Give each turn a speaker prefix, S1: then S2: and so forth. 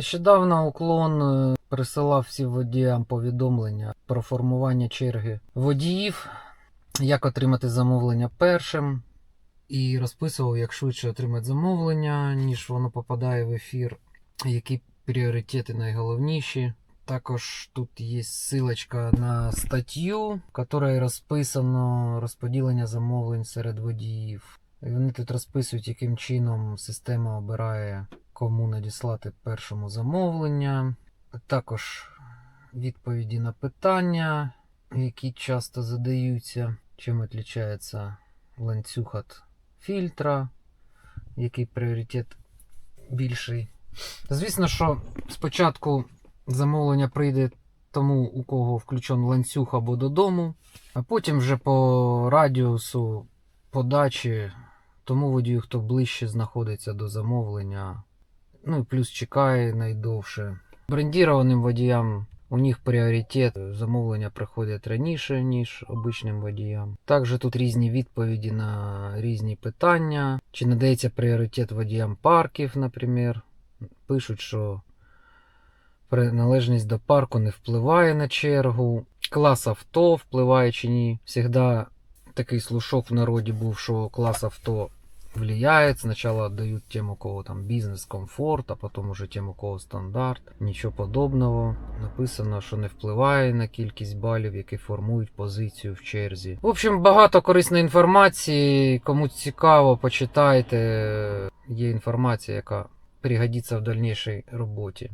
S1: Нещодавно уклон е, присилав всім водіям повідомлення про формування черги водіїв, як отримати замовлення першим, і розписував, як швидше отримати замовлення, ніж воно попадає в ефір, які пріоритети найголовніші. Також тут є ссылочка на статтю, в якій розписано розподілення замовлень серед водіїв. І вони тут розписують, яким чином система обирає, кому надіслати першому замовлення. Також відповіді на питання, які часто задаються, чим відрізняється ланцюг від фільтра, який пріоритет більший. Звісно, що спочатку замовлення прийде тому, у кого включен ланцюг або додому, а потім вже по радіусу подачі тому водію, хто ближче знаходиться до замовлення. Ну плюс чекає найдовше. Брендірованим водіям у них пріоритет замовлення приходять раніше, ніж обичним водіям. Також тут різні відповіді на різні питання. Чи надається пріоритет водіям парків, наприклад. Пишуть, що приналежність до парку не впливає на чергу. Клас авто впливає чи ні. Всегда такий слушок в народі був, що клас авто влияет. Сначала отдают тем, у кого там бизнес, комфорт, а потом уже тем, у кого стандарт. Нічого подобного. Написано, що не впливає на кількість балів, які формують позицію в черзі. В общем, багато корисної інформації. Кому цікаво, почитайте. Є інформація, яка пригодиться в дальнішій роботі.